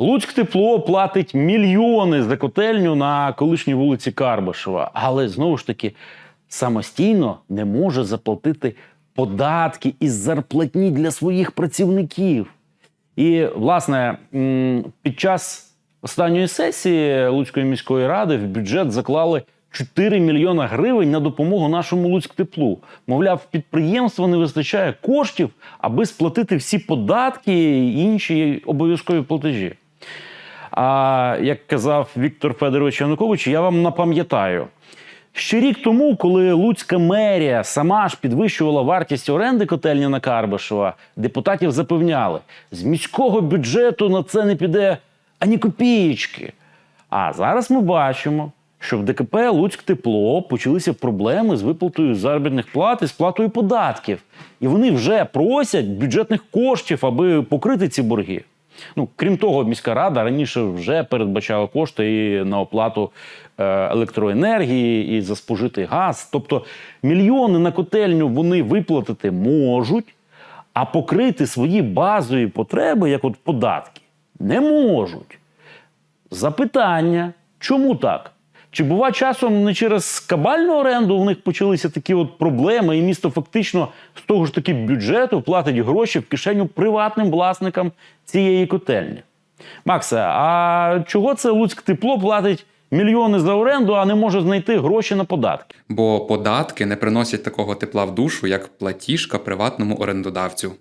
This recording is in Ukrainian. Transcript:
Луцьк тепло платить мільйони за котельню на колишній вулиці Карбашева, але знову ж таки самостійно не може заплатити податки із зарплатні для своїх працівників. І, власне, під час останньої сесії Луцької міської ради в бюджет заклали 4 мільйона гривень на допомогу нашому Луцьктеплу. Мовляв, підприємства не вистачає коштів, аби сплатити всі податки і інші обов'язкові платежі. А як казав Віктор Федорович Янукович, я вам напам'ятаю. Ще рік тому, коли Луцька мерія сама ж підвищувала вартість оренди котельні на Карбишева, депутатів запевняли, з міського бюджету на це не піде ані копієчки. А зараз ми бачимо, що в ДКП Луцьк тепло почалися проблеми з виплатою заробітних плат і сплатою податків. І вони вже просять бюджетних коштів, аби покрити ці борги. Ну, крім того, міська рада раніше вже передбачала кошти і на оплату е, електроенергії, і за спожитий газ. Тобто мільйони на котельню вони виплатити можуть, а покрити свої базові потреби, як от податки, не можуть. Запитання, чому так? Чи бува часом не через кабальну оренду у них почалися такі от проблеми, і місто фактично з того ж таки бюджету платить гроші в кишеню приватним власникам цієї котельні? Максе, а чого це Луцьк тепло платить мільйони за оренду, а не може знайти гроші на податки? Бо податки не приносять такого тепла в душу, як платіжка приватному орендодавцю.